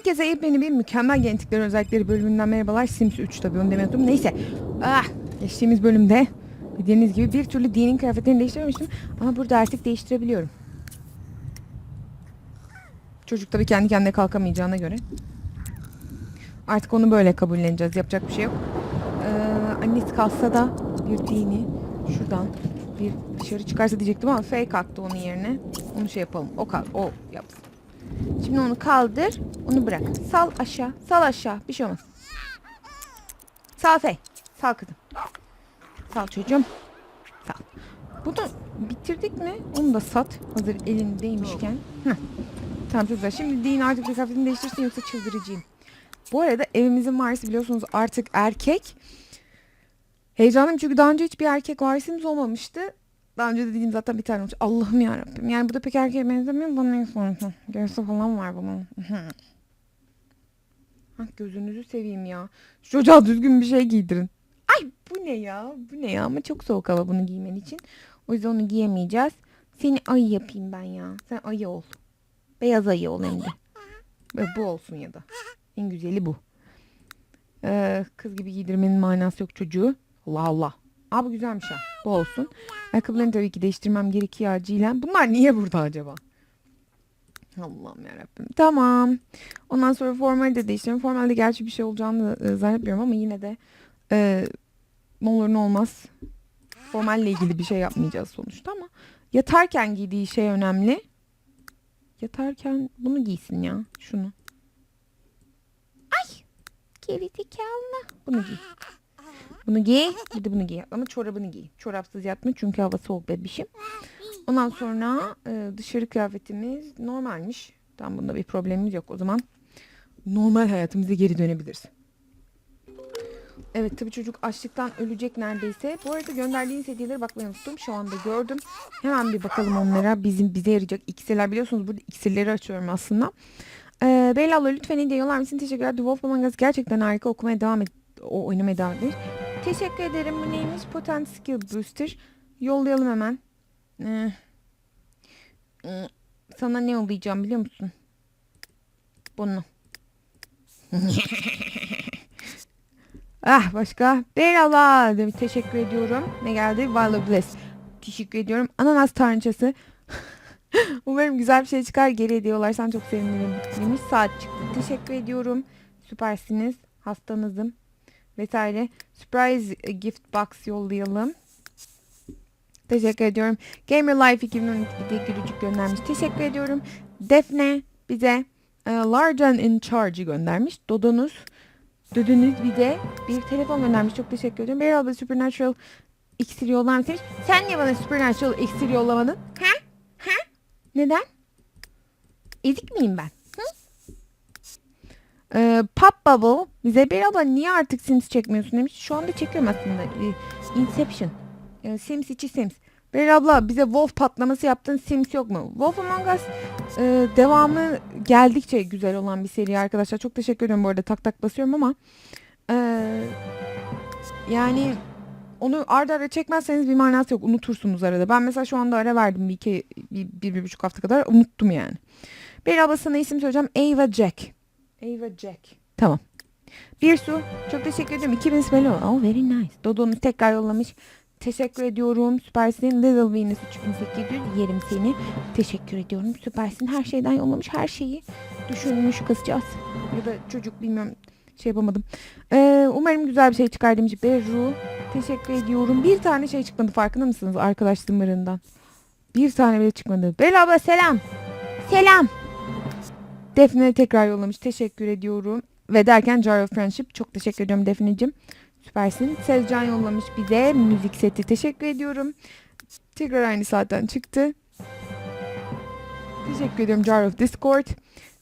Herkese yepyeni bir mükemmel genetikleri özellikleri bölümünden merhabalar. Sims 3 tabii onu demiyordum. Neyse. Ah, geçtiğimiz bölümde bildiğiniz gibi bir türlü dinin kıyafetlerini değiştirememiştim. Ama burada artık değiştirebiliyorum. Çocuk tabii kendi kendine kalkamayacağına göre. Artık onu böyle kabulleneceğiz. Yapacak bir şey yok. Ee, annesi kalsa da bir dini şuradan bir dışarı çıkarsa diyecektim ama fake attı onun yerine. Onu şey yapalım. O kal, o yapsın. Şimdi onu kaldır, onu bırak. Sal aşağı, sal aşağı. Bir şey olmaz. Sal Fey. Sal kızım. Sal çocuğum. Sal. Bunu bitirdik mi? Onu da sat. Hazır elindeymişken. Heh. Tamam çok güzel. Şimdi Dean artık kıyafetini değiştirsin yoksa çıldıracağım. Bu arada evimizin varisi biliyorsunuz artık erkek. Heyecanlıyım çünkü daha önce hiçbir erkek varisimiz olmamıştı. Daha önce de dediğim zaten bir tane olmuş. Allah'ım yarabbim. Yani bu da pek erkeğe benzemiyor. Bana ne sorun. Göğsü falan var bunun. ha, gözünüzü seveyim ya. Şu çocuğa düzgün bir şey giydirin. Ay bu ne ya? Bu ne ya? Ama çok soğuk hava bunu giymen için. O yüzden onu giyemeyeceğiz. Seni ayı yapayım ben ya. Sen ayı ol. Beyaz ayı ol hem de. Bu olsun ya da. En güzeli bu. Ee, kız gibi giydirmenin manası yok çocuğu. Allah Allah. Aa bu güzelmiş ha. Bu olsun. Ayakkabılarını tabii ki değiştirmem gerekiyor acilen. Bunlar niye burada acaba? Allah'ım yarabbim. Tamam. Ondan sonra formali de değiştirelim. Formalde gerçi bir şey olacağını e, zannetmiyorum ama yine de e, ne olur ne olmaz. Formalle ilgili bir şey yapmayacağız sonuçta ama yatarken giydiği şey önemli. Yatarken bunu giysin ya. Şunu. Ay. Gerizekalı. Bunu giy. Bunu giy. Bir bunu giy. Ama çorabını giy. Çorapsız yatma çünkü hava soğuk bebişim. Ondan sonra e, dışarı kıyafetimiz normalmiş. Tam bunda bir problemimiz yok. O zaman normal hayatımıza geri dönebiliriz. Evet tabii çocuk açlıktan ölecek neredeyse. Bu arada gönderdiğiniz hediyelere bakmayı unuttum. Şu anda gördüm. Hemen bir bakalım onlara. Bizim bize yarayacak iksirler biliyorsunuz burada iksirleri açıyorum aslında. Ee, Beyla abla lütfen hediye yollar mısın? Teşekkürler. The Wolf Among gerçekten harika. Okumaya devam et. O, oynamaya devam etmiş. Teşekkür ederim. Bu neymiş? Potent Skill Booster. Yollayalım hemen. Ee, e, sana ne yollayacağım biliyor musun? Bunu. ah başka. Beyla demiş. Teşekkür ediyorum. Ne geldi? Violet Bliss. Teşekkür ediyorum. Ananas tanrıçası. Umarım güzel bir şey çıkar. Geri ediyorlarsan çok sevinirim. Demiş saat çıktı. Teşekkür ediyorum. Süpersiniz. Hastanızım. Vesaire. Surprise gift box yollayalım. Teşekkür ediyorum. Gamer Life 2012'de gülücük göndermiş. Teşekkür ediyorum. Defne bize e, Large and in Charge'ı göndermiş. Dodonuz Dödünüz bize bir telefon göndermiş. Çok teşekkür ederim. Bir abla Supernatural iksir yollar mısın? Sen niye bana Supernatural iksir yollamadın? Ha? Ha? Neden? Ezik miyim ben? Hı? Ee, Pop Bubble bize bir abla niye artık Sims çekmiyorsun demiş. Şu anda çekiyorum aslında. Ee, Inception. Sims içi Sims. Bir abla bize Wolf patlaması yaptın Sims yok mu? Wolf Among Us e, devamı geldikçe güzel olan bir seri arkadaşlar. Çok teşekkür ederim bu arada tak tak basıyorum ama e, yani onu arda arda çekmezseniz bir manası yok. Unutursunuz arada. Ben mesela şu anda ara verdim bir iki, bir, bir, bir buçuk hafta kadar. Unuttum yani. Bir ablasına isim söyleyeceğim. Ava Jack. Ava Jack. Tamam. Bir su. Çok teşekkür ederim. 2000 spell Oh very nice. Dodo'nu tekrar yollamış. Teşekkür ediyorum. Süpersin. Little Venus 3800. Yerim seni. Teşekkür ediyorum. Süpersin. Her şeyden yollamış. Her şeyi düşünmüş kızcağız. Ya da çocuk bilmiyorum. Şey yapamadım. Ee, umarım güzel bir şey çıkar demiş. Berru. Teşekkür ediyorum. Bir tane şey çıkmadı farkında mısınız arkadaş zımırından? Bir tane bile çıkmadı. Bel abla selam. Selam. Defne tekrar yollamış. Teşekkür ediyorum. Ve derken Jar of Friendship. Çok teşekkür ediyorum Defne'cim. Süpersin. Sezcan yollamış bize müzik seti. Teşekkür ediyorum. Tekrar aynı saatten çıktı. Teşekkür ediyorum Jar of Discord.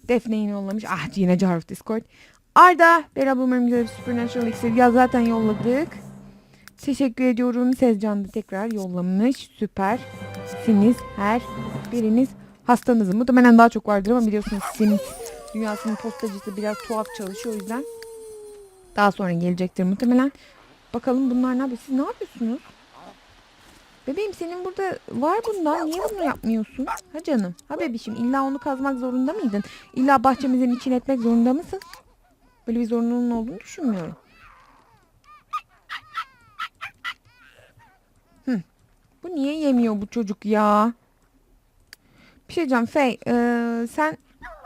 Defne yine yollamış. Ah yine Jar of Discord. Arda. Beraber umarım güzel bir Supernatural X'e ya zaten yolladık. Teşekkür ediyorum. Sezcan da tekrar yollamış. Süpersiniz her biriniz. Hastanızı muhtemelen daha çok vardır ama biliyorsunuz Sims dünyasının postacısı biraz tuhaf çalışıyor o yüzden. Daha sonra gelecektir muhtemelen. Bakalım bunlar ne yapıyor? Siz ne yapıyorsunuz? Bebeğim senin burada var bundan. Niye bunu yapmıyorsun? Ha canım. Ha bebişim illa onu kazmak zorunda mıydın? İlla bahçemizin için etmek zorunda mısın? Böyle bir zorunluluğun olduğunu düşünmüyorum. Hı. Bu niye yemiyor bu çocuk ya? Bir şey diyeceğim Faye. eee, sen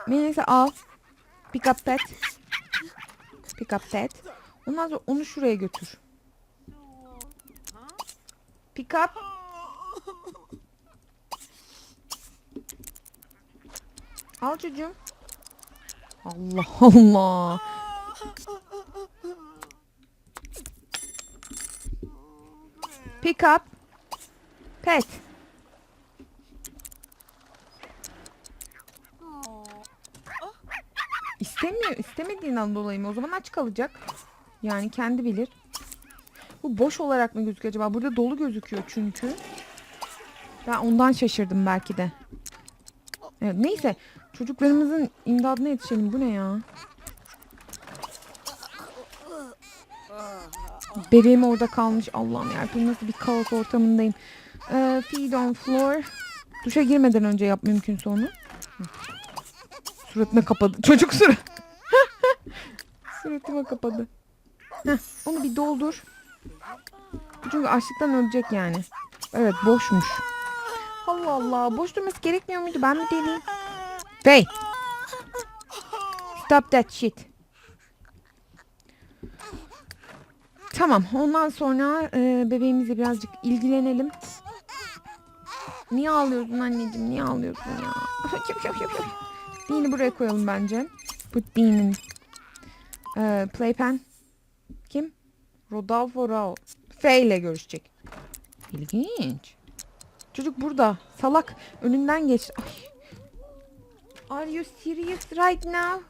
Melis'i al. Pick up pet. Pick up pet. Ondan sonra onu şuraya götür. Pick up. Al çocuğum. Allah Allah. Pick up. Pet. İstemiyor. istemediğinden dolayı mı? O zaman aç kalacak. Yani kendi bilir. Bu boş olarak mı gözüküyor acaba? Burada dolu gözüküyor çünkü. Ben ondan şaşırdım belki de. Evet, neyse. Çocuklarımızın imdadına yetişelim. Bu ne ya? Bebeğim orada kalmış. Allah'ım yarabbim nasıl bir kaos ortamındayım. Ee, feed on floor. Duşa girmeden önce yap mümkünse onu. Suratına kapadı. Çocuk surat. Suratıma kapadı. Heh, onu bir doldur. Çünkü açlıktan ölecek yani. Evet boşmuş. Allah Allah. Boş durması gerekmiyor muydu? Ben mi deliyim? Hey. Stop that shit. Tamam. Ondan sonra e, bebeğimizle birazcık ilgilenelim. Niye ağlıyorsun anneciğim? Niye ağlıyorsun ya? Bean'i buraya koyalım bence. Put Bean'in. E, playpen. Kim? Rodolfo Rao. F ile görüşecek. İlginç. Çocuk burada. Salak. Önünden geç. Ay. Are you serious right now?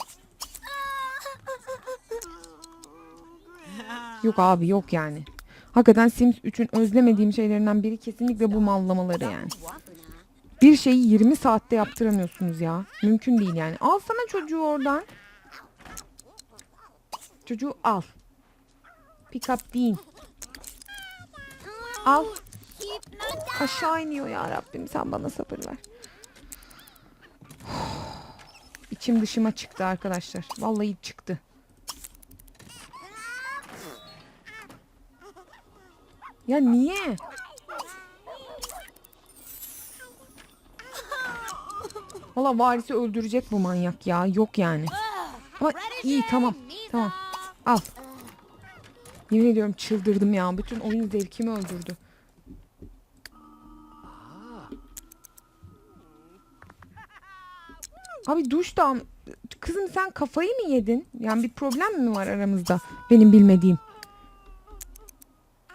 Yok abi yok yani. Hakikaten Sims 3'ün özlemediğim şeylerinden biri kesinlikle bu mallamaları yani. Bir şeyi 20 saatte yaptıramıyorsunuz ya. Mümkün değil yani. Al sana çocuğu oradan. Çocuğu al. Pick up Dean. Al. Aşağı iniyor ya Rabbim sen bana sabır ver. İçim dışıma çıktı arkadaşlar. Vallahi çıktı. Ya niye? Valla varisi öldürecek bu manyak ya. Yok yani. Ama iyi tamam. Tamam. Al. Yemin ediyorum çıldırdım ya. Bütün oyun zevkimi öldürdü. Abi duş da kızım sen kafayı mı yedin? Yani bir problem mi var aramızda? Benim bilmediğim.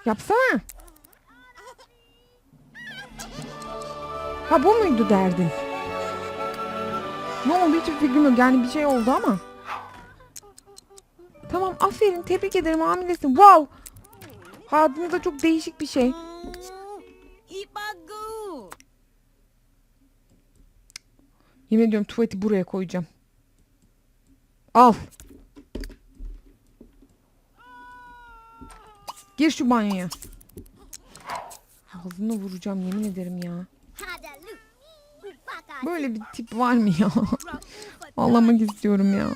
Yapsana. Ha bu muydu derdin? Ne oldu hiçbir fikrim yok. Yani bir şey oldu ama. Aferin tebrik ederim hamilesin. Wow. Hayatınızda çok değişik bir şey. Yemin ediyorum tuvaleti buraya koyacağım. Al. Gir şu banyoya. Ağzına vuracağım yemin ederim ya. Böyle bir tip var mı ya? Ağlamak istiyorum ya.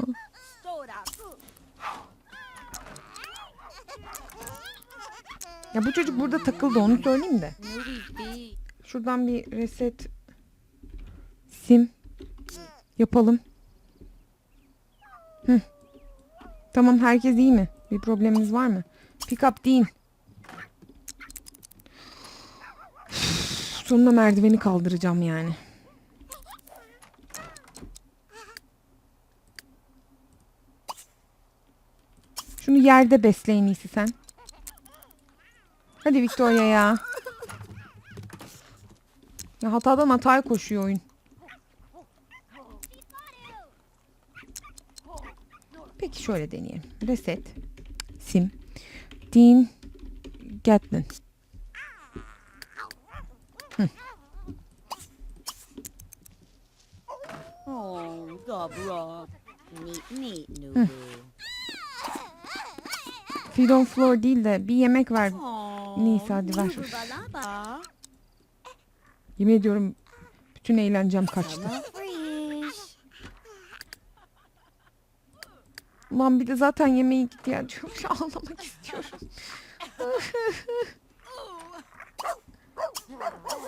Ya bu çocuk burada takıldı onu söyleyeyim de. Şuradan bir reset sim yapalım. Hı. Tamam herkes iyi mi? Bir problemimiz var mı? Pick up. Üf, Sonunda merdiveni kaldıracağım yani. Şunu yerde besle en iyisi sen. Hadi Victoria ya. Ya hatadan hataya koşuyor oyun. Peki şöyle deneyelim. Reset. Sim. Dean Gatlin. Nubu. Feed on floor değil de bir yemek ver. Neyse, hadi ver. Yemin ediyorum bütün eğlencem kaçtı. Ulan bir de zaten yemeğe ihtiyacım var. Ağlamak istiyorum.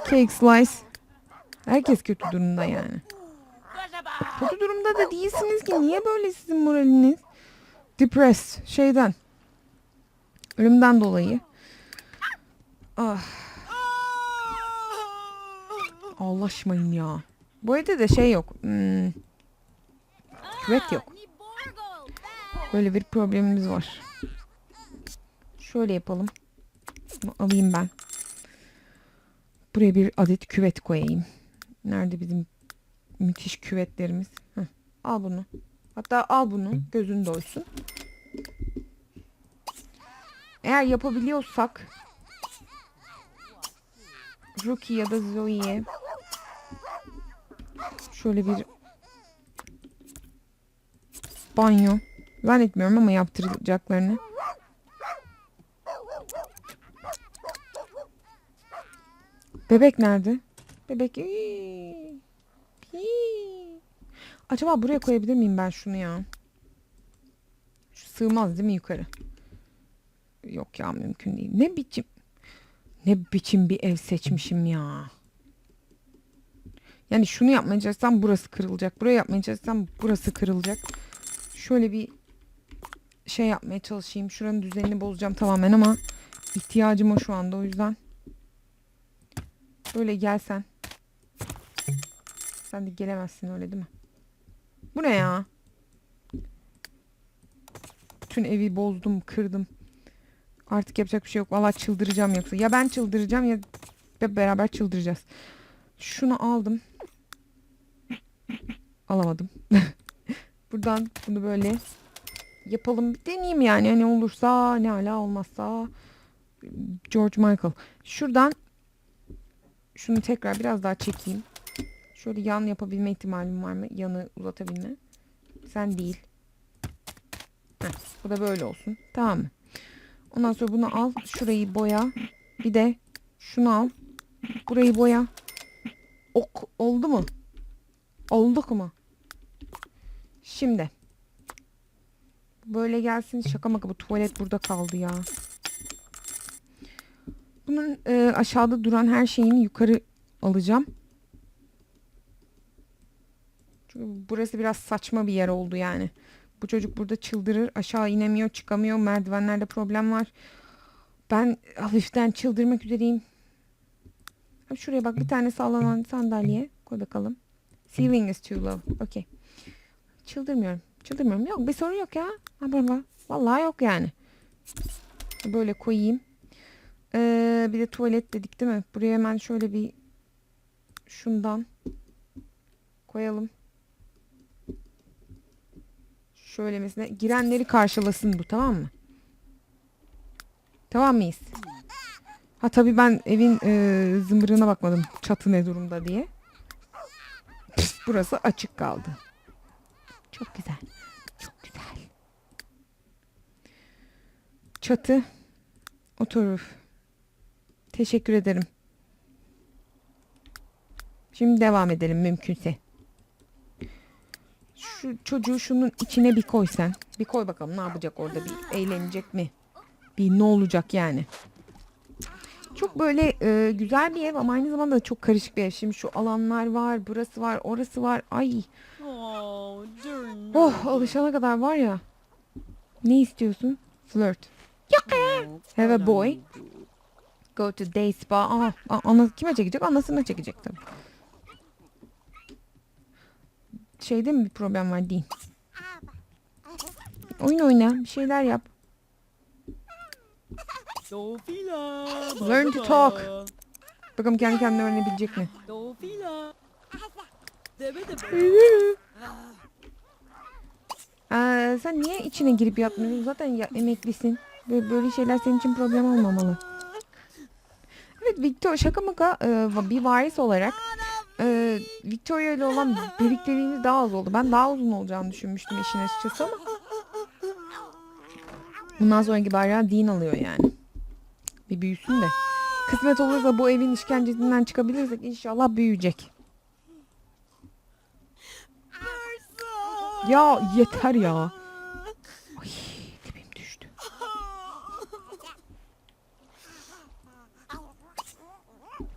Cake slice. Herkes kötü durumda yani. Kötü durumda da değilsiniz ki. Niye böyle sizin moraliniz? Depressed. Şeyden. Ölümden dolayı. Ah. Ağlaşmayın ya. Bu evde de şey yok. Hmm, küvet yok. Böyle bir problemimiz var. Şöyle yapalım. Alayım ben. Buraya bir adet küvet koyayım. Nerede bizim müthiş küvetlerimiz? Heh, al bunu. Hatta al bunu. Gözün doysun. Eğer yapabiliyorsak Rookie ya da Zoe'ye şöyle bir banyo Zannetmiyorum ama yaptıracaklarını. Bebek nerede? Bebek. Acaba buraya koyabilir miyim ben şunu ya? Şu sığmaz değil mi yukarı? Yok ya mümkün değil. Ne biçim ne biçim bir ev seçmişim ya. Yani şunu yapmaya burası kırılacak. Buraya yapmaya burası kırılacak. Şöyle bir şey yapmaya çalışayım. Şuranın düzenini bozacağım tamamen ama ihtiyacım o şu anda o yüzden. Böyle gelsen. Sen de gelemezsin öyle değil mi? Bu ne ya? Bütün evi bozdum, kırdım. Artık yapacak bir şey yok. Vallahi çıldıracağım yoksa. Ya ben çıldıracağım ya beraber çıldıracağız. Şunu aldım. Alamadım. Buradan bunu böyle yapalım. Bir deneyeyim yani. Hani olursa ne hala olmazsa George Michael. Şuradan şunu tekrar biraz daha çekeyim. Şöyle yan yapabilme ihtimalim var mı? Yanı uzatabilme. Sen değil. Heh, bu da böyle olsun. Tamam mı? Ondan sonra bunu al. Şurayı boya. Bir de şunu al. Burayı boya. Ok oldu mu? Olduk mu? Şimdi. Böyle gelsin. Şaka maka bu tuvalet burada kaldı ya. Bunun e, aşağıda duran her şeyini yukarı alacağım. Çünkü burası biraz saçma bir yer oldu yani. Bu çocuk burada çıldırır. Aşağı inemiyor, çıkamıyor. Merdivenlerde problem var. Ben hafiften çıldırmak üzereyim. Şuraya bak bir tane sallanan sandalye. Koy bakalım. Ceiling is too low. Okay. Çıldırmıyorum. Çıldırmıyorum. Yok bir sorun yok ya. Ha. Vallahi yok yani. Böyle koyayım. Ee, bir de tuvalet dedik değil mi? Buraya hemen şöyle bir şundan koyalım. Şöyle mesela girenleri karşılasın bu tamam mı? Tamam mıyız? Ha tabii ben evin e, zımbırına bakmadım. Çatı ne durumda diye. Püf, burası açık kaldı. Çok güzel. Çok güzel. Çatı. Oturur. Teşekkür ederim. Şimdi devam edelim mümkünse. Şu çocuğu şunun içine bir koy sen. Bir koy bakalım ne yapacak orada bir eğlenecek mi? Bir ne olacak yani? Çok böyle e, güzel bir ev ama aynı zamanda da çok karışık bir ev. Şimdi şu alanlar var, burası var, orası var. Ay, Oh, oh alışana kadar var ya. Ne istiyorsun? Flirt. Oh, Have a boy. Go to day spa. Aha, a- ana, kime çekecek? Anasına çekecek tabii. Şeyde mi bir problem var değil. Oyun oyna. Bir şeyler yap. Learn to talk. Bakalım kendi kendine öğrenebilecek mi? Aa, sen niye içine girip yatmıyorsun? Zaten ya, emeklisin. Böyle, böyle şeyler senin için problem olmamalı. Evet Victor şaka maka e, bir varis olarak e, Victoria ile olan birlikteliğimiz daha az oldu. Ben daha uzun olacağını düşünmüştüm işin açıkçası ama bundan sonraki bayrağı Dean alıyor yani. Bir büyüsün de. Kısmet olursa bu evin işkencesinden çıkabilirsek inşallah büyüyecek. Ya yeter ya.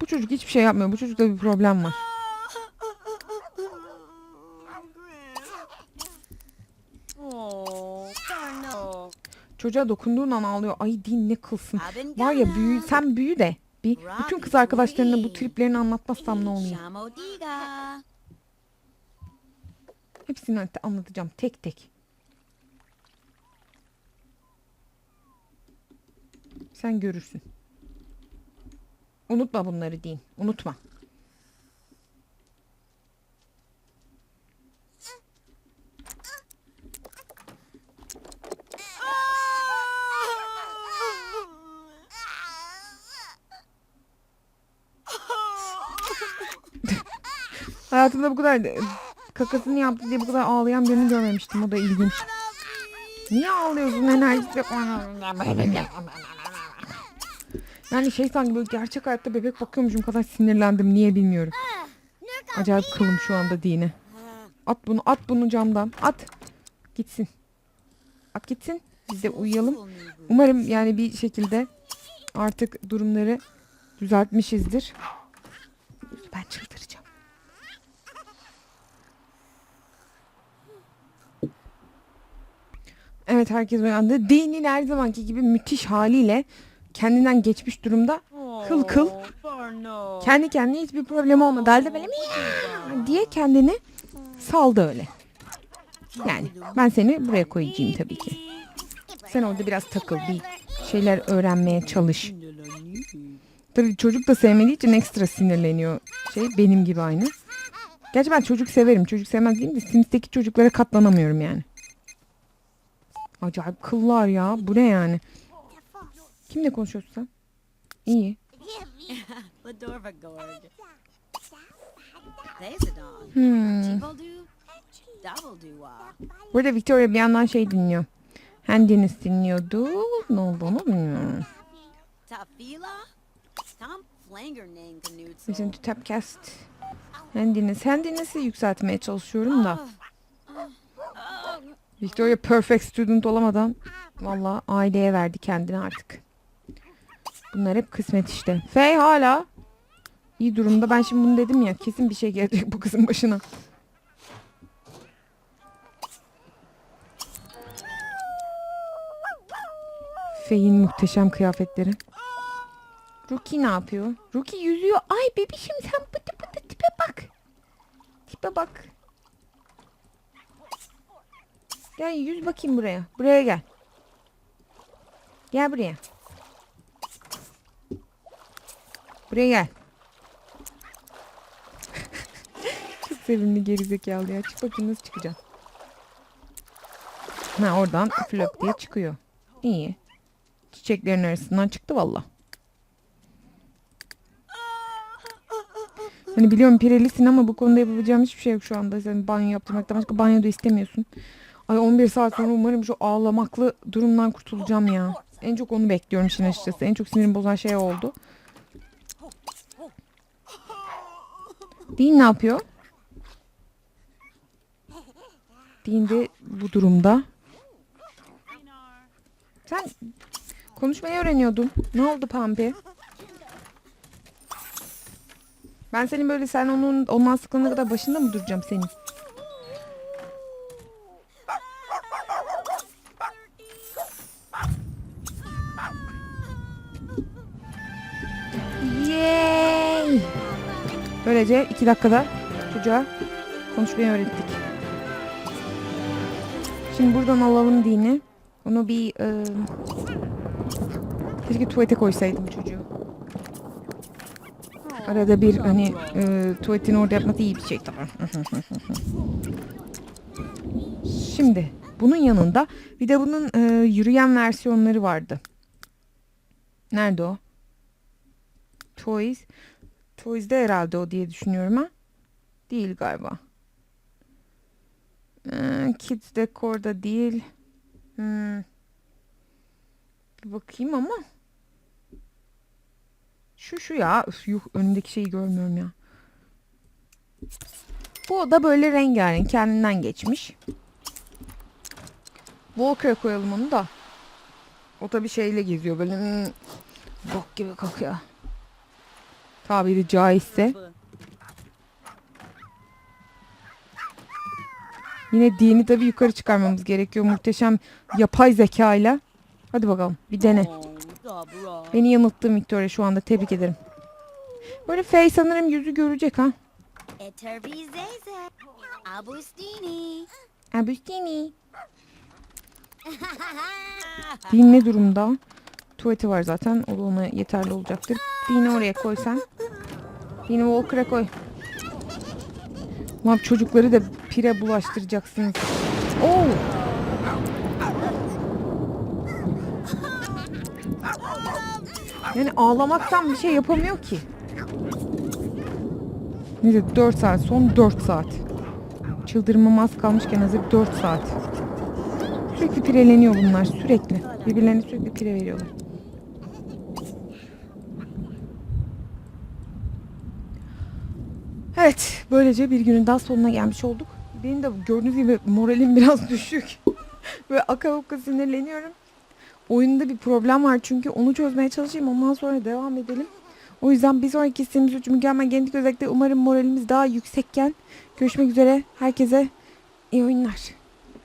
Bu çocuk hiçbir şey yapmıyor. Bu çocukta bir problem var. Çocuğa dokunduğun an ağlıyor. Ay din ne kılsın. Var ya büyü, sen büyü de. Bir bütün kız arkadaşlarına bu triplerini anlatmazsam ne oluyor? Hepsini anlatacağım tek tek. Sen görürsün. Unutma bunları deyin. Unutma. Hayatımda bu kadar kakasını yaptı diye bu kadar ağlayan birini görmemiştim. O da ilginç. Niye ağlıyorsun enerjisi yok. Yani şey sanki böyle gerçek hayatta bebek bakıyormuşum kadar sinirlendim. Niye bilmiyorum. Acayip kılım şu anda dine. At bunu at bunu camdan. At. Gitsin. At gitsin. Biz de uyuyalım. Umarım yani bir şekilde artık durumları düzeltmişizdir. Ben çıldıracağım. Evet herkes uyandı. Dinin her zamanki gibi müthiş haliyle kendinden geçmiş durumda. Kıl kıl. Oh. Kendi kendine hiçbir problem olmadı. Halde böyle diye kendini saldı öyle. Yani ben seni buraya koyacağım tabii ki. Sen orada biraz takıl bir şeyler öğrenmeye çalış. Tabii çocuk da sevmediği için ekstra sinirleniyor. Şey benim gibi aynı. Gerçi ben çocuk severim. Çocuk sevmez diyeyim de Sims'teki çocuklara katlanamıyorum yani. Acayip kıllar ya. Bu ne yani? Kimle konuşuyorsun sen? İyi. Hmm. Burada Victoria bir yandan şey dinliyor. Handiniz dinliyordu. Ne bilmiyorum. Flangernang Listen Knudsen. to Tapcast. Handiniz. Handiniz'i yükseltmeye çalışıyorum da. Victoria perfect student olamadan valla aileye verdi kendini artık. Bunlar hep kısmet işte. Fey hala iyi durumda. Ben şimdi bunu dedim ya kesin bir şey gelecek bu kızın başına. Fey'in muhteşem kıyafetleri. Ruki ne yapıyor? Ruki yüzüyor. Ay bebişim sen pıtı pıtı tipe bak. Tipe bak. Gel yüz bakayım buraya. Buraya gel. Gel buraya. Buraya gel. Çok sevimli gerizekalı ya. Çık bakayım nasıl çıkacaksın. Ha oradan flop diye çıkıyor. İyi. Çiçeklerin arasından çıktı valla. Hani biliyorum pirelisin ama bu konuda yapabileceğim hiçbir şey yok şu anda. Sen banyo yaptırmaktan başka banyo da istemiyorsun. Ay 11 saat sonra umarım şu ağlamaklı durumdan kurtulacağım ya. En çok onu bekliyorum işin açıkçası. En çok sinirimi bozan şey oldu. Dean ne yapıyor? Dean de bu durumda. Sen konuşmayı öğreniyordun. Ne oldu Pampi? Ben senin böyle sen onun ondan sıkılana kadar başında mı duracağım senin? Böylece iki dakikada çocuğa konuşmayı öğrettik. Şimdi buradan alalım dini. Onu bir e, keşke tuvalete koysaydım çocuğu. Arada bir hani e, tuvaletini orada yapması iyi bir şey tamam. Şimdi bunun yanında bir de bunun e, yürüyen versiyonları vardı. Nerede o? Toys. Toys'de herhalde o diye düşünüyorum ha. Değil galiba. Ee, Kids Decor'da değil. Hmm. Bir bakayım ama. Şu şu ya. Üf, yuh önümdeki şeyi görmüyorum ya. Bu da böyle rengarenk kendinden geçmiş. Walker'a koyalım onu da. O da bir şeyle geziyor böyle hmm, bok gibi kokuyor. Tabiri caizse. Yine dini tabii yukarı çıkarmamız gerekiyor muhteşem yapay zekayla. Hadi bakalım bir dene. Beni yanılttın Victoria şu anda tebrik ederim. Böyle Faye sanırım yüzü görecek ha. Abustini. Agustini. Din ne durumda? Tuvaleti var zaten. O ona yeterli olacaktır. Dini oraya koy sen. Dini Walker'a koy. Ulan çocukları da pire bulaştıracaksınız. Oo. Yani ağlamaktan bir şey yapamıyor ki. Neyse 4 saat. Son 4 saat. Çıldırmam az kalmışken hazır 4 saat. Sürekli pireleniyor bunlar sürekli. Birbirlerine sürekli pire veriyorlar. Evet, böylece bir günün daha sonuna gelmiş olduk. Benim de gördüğünüz gibi moralim biraz düşük. Ve aka uka sinirleniyorum. Oyunda bir problem var çünkü onu çözmeye çalışayım ondan sonra devam edelim. O yüzden bir sonraki Sims 3 mükemmel genetik özellikle umarım moralimiz daha yüksekken görüşmek üzere. Herkese iyi oyunlar.